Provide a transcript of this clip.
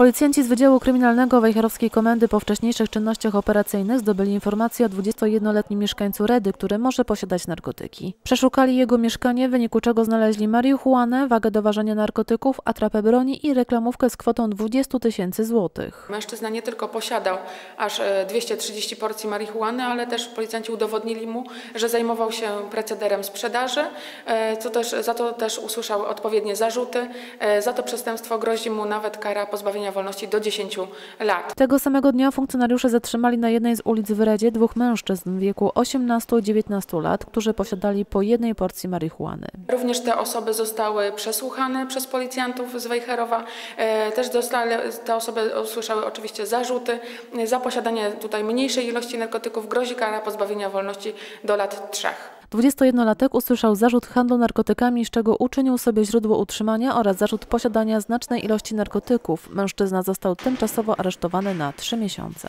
Policjanci z Wydziału Kryminalnego Wejherowskiej Komendy po wcześniejszych czynnościach operacyjnych zdobyli informację o 21-letnim mieszkańcu Redy, który może posiadać narkotyki. Przeszukali jego mieszkanie, w wyniku czego znaleźli marihuanę, wagę do ważenia narkotyków, atrapę broni i reklamówkę z kwotą 20 tysięcy złotych. Mężczyzna nie tylko posiadał aż e, 230 porcji marihuany, ale też policjanci udowodnili mu, że zajmował się procederem sprzedaży, e, co też, za to też usłyszał odpowiednie zarzuty. E, Za to przestępstwo grozi mu nawet kara pozbawienia wolności do 10 lat. Tego samego dnia funkcjonariusze zatrzymali na jednej z ulic w Redzie dwóch mężczyzn w wieku 18 i 19 lat, którzy posiadali po jednej porcji marihuany. Również te osoby zostały przesłuchane przez policjantów z Wejherowa. E, Też zostały, te osoby usłyszały oczywiście zarzuty. Za posiadanie tutaj mniejszej ilości narkotyków grozi kara pozbawienia wolności do lat trzech. 21-latek usłyszał zarzut handlu narkotykami, z czego uczynił sobie źródło utrzymania oraz zarzut posiadania znacznej ilości narkotyków. Mężczyzna został tymczasowo aresztowany na trzy miesiące.